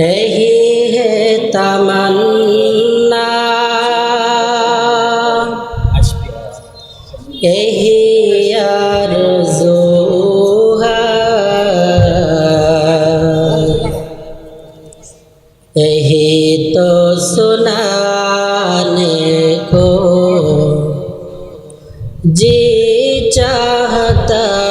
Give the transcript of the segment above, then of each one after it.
यही है तमन्ना यही आरज़ू है यही तो सुनाने को जी चाहता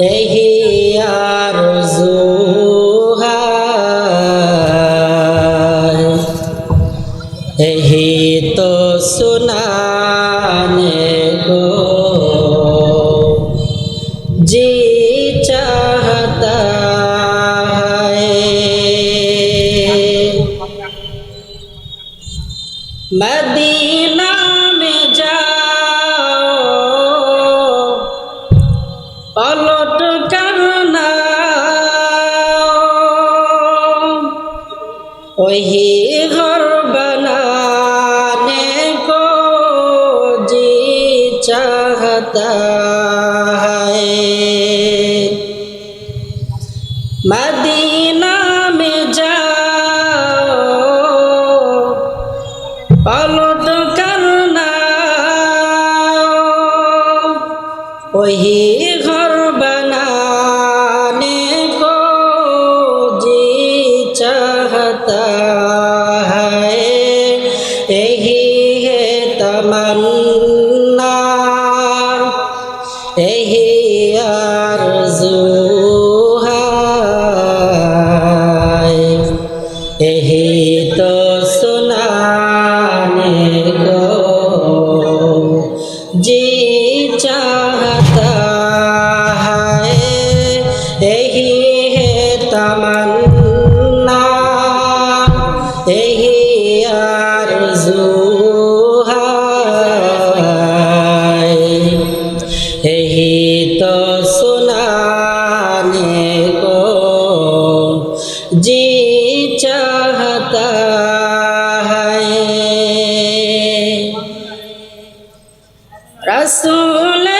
এই আরজু এই তো সুনানে গো। জি চাহতা মদিনা মে যা वही घर बनाने को जी चाहता है मदीना में जाओ पलट करना वही चाहता है यही है तमन्ना यही आरज़ू দোহায় এহি তো সুনানে কো জি চাহতা রসুল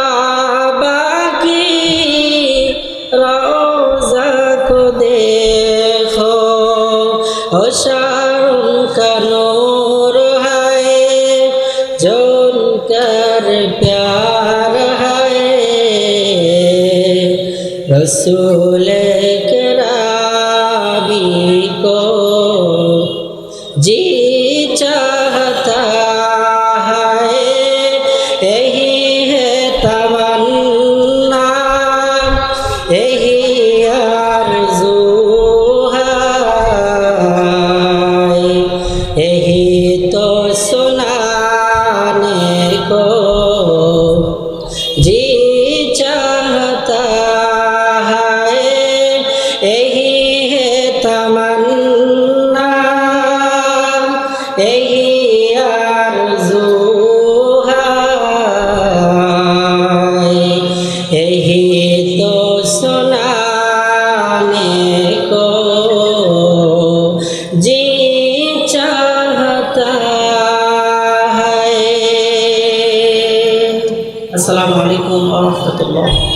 রসুল কেরাবি। है